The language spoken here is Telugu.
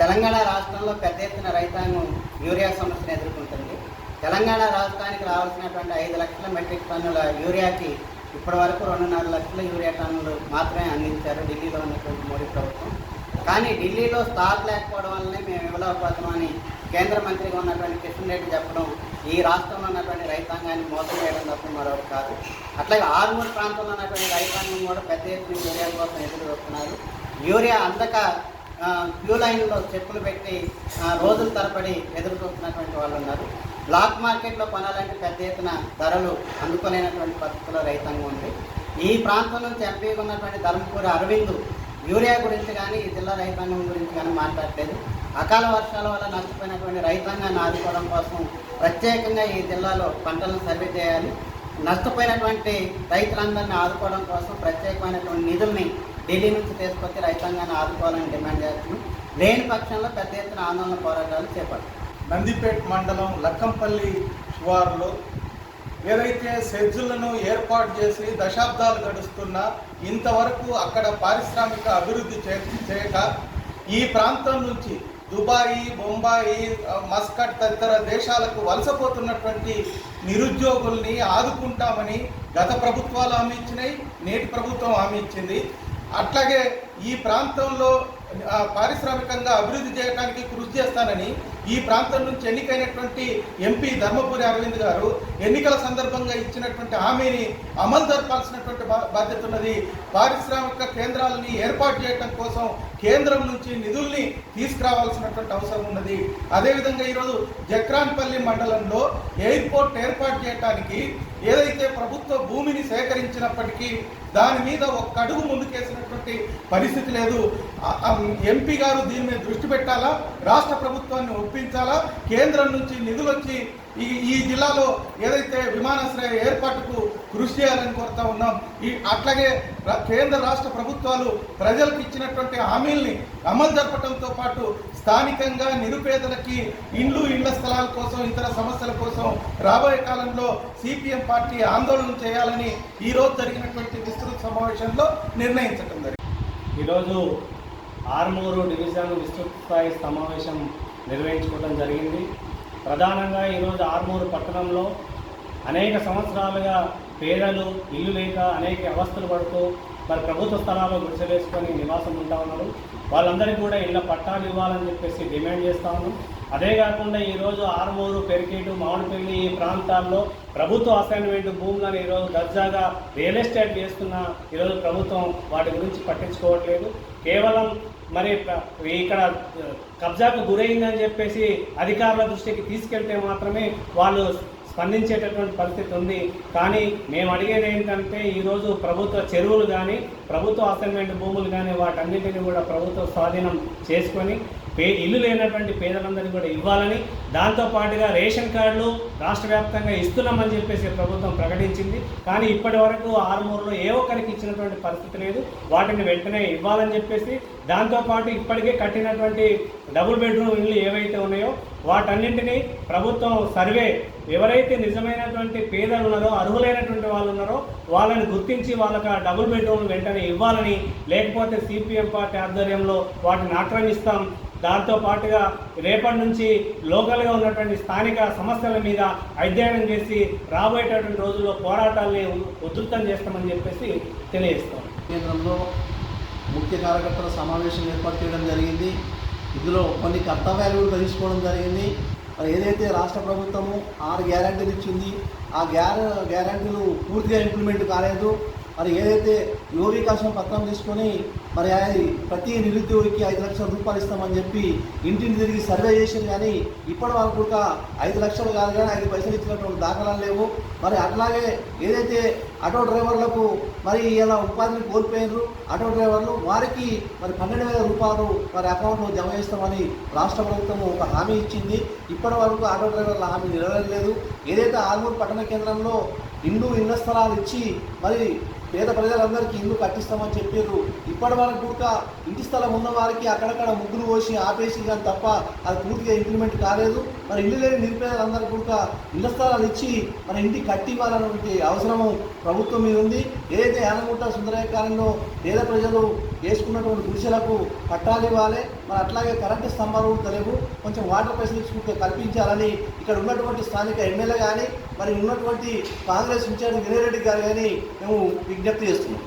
తెలంగాణ రాష్ట్రంలో పెద్ద ఎత్తున రైతాంగం యూరియా సమస్యను ఎదుర్కొంటుంది. తెలంగాణ రాష్ట్రానికి రావాల్సినటువంటి ఐదు లక్షల మెట్రిక్ టన్నుల యూరియాకి ఇప్పటి వరకు రెండున్నర లక్షల యూరియా టన్నులు మాత్రమే అందించారు ఢిల్లీలో ఉన్నటువంటి మోడీ ప్రభుత్వం. కానీ ఢిల్లీలో స్టాక్ లేకపోవడం వల్లనే మేము ఇవ్వలేకపోతున్నామని కేంద్ర మంత్రిగా ఉన్నటువంటి కిషన్ రెడ్డి చెప్పడం ఈ రాష్ట్రంలో ఉన్నటువంటి రైతాంగాన్ని మోసం చేయడం తప్ప మరొకటి కాదు. అట్లాగే ఆర్మూర్ ప్రాంతంలో ఉన్నటువంటి రైతాంగం కూడా పెద్ద ఎత్తున యూరియా కోసం ఎదురు చూస్తున్నారు. యూరియా అందక క్యూ లైన్లో చెప్పులు పెట్టి రోజుల తరబడి ఎదురు చూస్తున్నటువంటి వాళ్ళు ఉన్నారు. బ్లాక్ మార్కెట్లో కొనాలంటే పెద్ద ఎత్తున ధరలు అందుకోలేనటువంటి పరిస్థితుల్లో రైతాంగం ఉంది. ఈ ప్రాంతం నుంచి ఎంపీగా ఉన్నటువంటి ధర్మపురి అరవింద్ యూరియా గురించి కానీ ఈ జిల్లా రైతాంగం గురించి కానీ మాట్లాడలేదు. అకాల వర్షాల వల్ల నష్టపోయినటువంటి రైతాంగాన్ని ఆదుకోవడం కోసం ప్రత్యేకంగా ఈ జిల్లాలో పంటలను సర్వే చేయాలి. నష్టపోయినటువంటి రైతులందరినీ ఆదుకోవడం కోసం ప్రత్యేకమైనటువంటి నిధుల్ని ఢిల్లీ నుంచి తీసుకొచ్చి రైతాంగాన్ని ఆదుకోవాలని డిమాండ్ చేస్తున్నాం. లేని పక్షంలో పెద్ద ఎత్తున ఆందోళన పోరాటాలు చేపడతాం. నందిపేట్ మండలం లక్కంపల్లి శివారులో ఏదైతే సెజ్జులను ఏర్పాటు చేసి దశాబ్దాలు గడుస్తున్నా ఇంతవరకు అక్కడ పారిశ్రామిక అభివృద్ధి చే- చేయక ఈ ప్రాంతం నుంచి దుబాయి బొంబాయి మస్కట్ తదితర దేశాలకు వలసపోతున్నటువంటి నిరుద్యోగుల్ని ఆదుకుంటామని గత ప్రభుత్వాలు హామీ ఇచ్చినాయి నేటి ప్రభుత్వం హామీ ఇచ్చింది. అట్లాగే ఈ ప్రాంతంలో పారిశ్రామికంగా అభివృద్ధి చేయడానికి కృషి చేస్తానని ఈ ప్రాంతం నుంచి ఎన్నికైనటువంటి ఎంపీ ధర్మపురి అరవింద్ గారు ఎన్నికల సందర్భంగా ఇచ్చినటువంటి హామీని అమలు జరపాల్సినటువంటి బాధ్యత ఉన్నది. పారిశ్రామిక కేంద్రాలని ఏర్పాటు చేయడం కోసం కేంద్రం నుంచి నిధుల్ని తీసుకురావాల్సినటువంటి అవసరం ఉన్నది. అదేవిధంగా ఈరోజు జక్రాన్పల్లి మండలంలో ఎయిర్పోర్ట్ ఏర్పాటు చేయడానికి ఏదైతే ప్రభుత్వ భూమిని సేకరించినప్పటికీ దాని మీద ఒక్క అడుగు ముందుకేసినటువంటి పరిస్థితి లేదు. ఎంపీ గారు దీని మీద దృష్టి పెట్టాలా? రాష్ట్ర ప్రభుత్వాన్ని ఒప్పించాలా? కేంద్రం నుంచి నిధులు వచ్చి ఈ ఈ జిల్లాలో ఏదైతే విమానాశ్రయ ఏర్పాటుకు కృషి చేయాలని కోరుతా ఉన్నాం ఈ అట్లాగే కేంద్ర రాష్ట్ర ప్రభుత్వాలు ప్రజలకు ఇచ్చినటువంటి హామీల్ని అమలు జరపడంతో పాటు స్థానికంగా నిరుపేదలకి ఇండ్లు ఇండ్ల స్థలాల కోసం ఇతర సమస్యల కోసం రాబోయే కాలంలో సిపిఎం పార్టీ ఆందోళన చేయాలని ఈరోజు జరిగినటువంటి విస్తృత సమావేశంలో నిర్ణయించడం జరిగింది. ఈరోజు ఆర్మూరు డివిజన్ విస్తృత స్థాయి సమావేశం నిర్వహించుకోవడం జరిగింది. ప్రధానంగా ఈరోజు ఆర్మూరు పట్టణంలో అనేక సంవత్సరాలుగా పేదలు ఇల్లు లేక అనేక అవస్థలు పడుతూ మరి ప్రభుత్వ స్థలాల్లో గుడిసెలేసుకొని నివాసం ఉంటా ఉన్నారు. వాళ్ళందరికీ కూడా ఇళ్ళ పట్టాలు ఇవ్వాలని చెప్పేసి డిమాండ్ చేస్తా ఉన్నాం. అదే కాకుండా ఈరోజు ఆర్మూరు పెరికేటు మామిడిపల్లి ఈ ప్రాంతాల్లో ప్రభుత్వ అసైన్మెంట్ భూములను ఈరోజు దర్జాగా రియల్ ఎస్టేట్ చేస్తున్న ఈరోజు ప్రభుత్వం వాటి గురించి పట్టించుకోవట్లేదు. కేవలం మరి ప్ర- ఇక్కడ కబ్జాకు గురైందని చెప్పేసి అధికారుల దృష్టికి తీసుకెళ్తే మాత్రమే వాళ్ళు స్పందించేటటువంటి పరిస్థితి ఉంది. కానీ మేము అడిగేది ఏంటంటే ఈరోజు ప్రభుత్వ చెరువులు కానీ ప్రభుత్వ అసైన్మెంట్ భూములు కానీ వాటన్నిటిని కూడా ప్రభుత్వ స్వాధీనం చేసుకొని పే ఇల్లు లేనటువంటి పేదలందరికీ కూడా ఇవ్వాలని దాంతో పాటుగా రేషన్ కార్డులు రాష్ట్ర వ్యాప్తంగా ఇస్తున్నామని చెప్పేసి ప్రభుత్వం ప్రకటించింది. కానీ ఇప్పటి వరకు ఆరుమూరులో ఏ ఒక్కరికి ఇచ్చినటువంటి పరిస్థితి లేదు. వాటిని వెంటనే ఇవ్వాలని చెప్పేసి దాంతోపాటు ఇప్పటికే కట్టినటువంటి డబుల్ బెడ్రూమ్ ఇల్లు ఏవైతే ఉన్నాయో వాటన్నింటినీ ప్రభుత్వం సర్వే ఎవరైతే నిజమైనటువంటి పేదలు ఉన్నారో అర్హులైనటువంటి వాళ్ళు ఉన్నారో వాళ్ళని గుర్తించి వాళ్ళకి ఆ డబుల్ బెడ్రూమ్ వెంటనే ఇవ్వాలని లేకపోతే సిపిఎం పార్టీ ఆధ్వర్యంలో వాటిని ఆక్రమిస్తాం. దాంతో పాటుగా రేపటి నుంచి లోకల్గా ఉన్నటువంటి స్థానిక సమస్యల మీద అధ్యయనం చేసి రాబోయేటటువంటి రోజుల్లో పోరాటాల్ని ఉధృతం చేస్తామని చెప్పేసి తెలియజేస్తాం. కేంద్రంలో ముఖ్య కార్యకర్తల సమావేశం ఏర్పాటు చేయడం జరిగింది. ఇందులో కొన్ని కర్తవ్యాలు కూడా జరిగింది. ఏదైతే రాష్ట్ర ప్రభుత్వము ఆరు గ్యారంటీలు ఇచ్చింది ఆ గ్యార గ్యారంటీలు పూర్తిగా ఇంప్లిమెంట్ కాలేదు. మరి ఏదైతే యువ వికాసం పత్రం తీసుకొని మరి ప్రతి నిరుద్యోగికి ఐదు లక్షల రూపాయలు ఇస్తామని చెప్పి ఇంటిని తిరిగి సర్వే చేసింది కానీ ఇప్పటి వరకు కూడా ఐదు లక్షలు కాదు కానీ ఐదు పైసలు ఇచ్చినటువంటి దాఖలాలు లేవు. మరి అట్లాగే ఏదైతే ఆటో డ్రైవర్లకు మరి ఇలా ఉపాధిని కోల్పోయినారు ఆటో డ్రైవర్లు వారికి మరి పన్నెండు వేల రూపాయలు మరి అకౌంట్లో జమ చేస్తామని రాష్ట్ర ప్రభుత్వం ఒక హామీ ఇచ్చింది. ఇప్పటి వరకు ఆటో డ్రైవర్ల హామీ నెరవేరలేదు ఏదైతే ఆర్మూర్ పట్టణ కేంద్రంలో ఇండు ఇళ్ళ స్థలాలు ఇచ్చి మరి పేద ప్రజలందరికీ ఇల్లు కట్టిస్తామని చెప్పారు. ఇప్పటి వరకు కూడా ఇంటి స్థలం ఉన్న వారికి అక్కడక్కడ ముగ్గులు పోసి ఆపేసి కానీ తప్ప అది పూర్తిగా ఇంప్లిమెంట్ కాలేదు. మరి ఇల్లు లేని నిరుపేదలందరికీ కూడా ఇళ్ళ స్థలాలు ఇచ్చి మన ఇంటి కట్టి ఇవ్వాలన్నటువంటి అవసరము ప్రభుత్వం మీద ఉంది. ఏదైతే యానగుంట సుందరయ్య కాలంలో పేద ప్రజలు వేసుకున్నటువంటి గుడిసెలకు పట్టాలు ఇవ్వాలి. మరి అట్లాగే కరెంటు స్తంభాలు కూడా తెలియవు కొంచెం వాటర్ ఫెసిలిటీస్ కూడా కల్పించాలని ఇక్కడ ఉన్నటువంటి స్థానిక ఎమ్మెల్యే కానీ మరి ఉన్నటువంటి కాంగ్రెస్ ఇన్ఛార్జ్ వినయరెడ్డి గారు కానీ మేము విజ్ఞప్తి చేస్తున్నాం.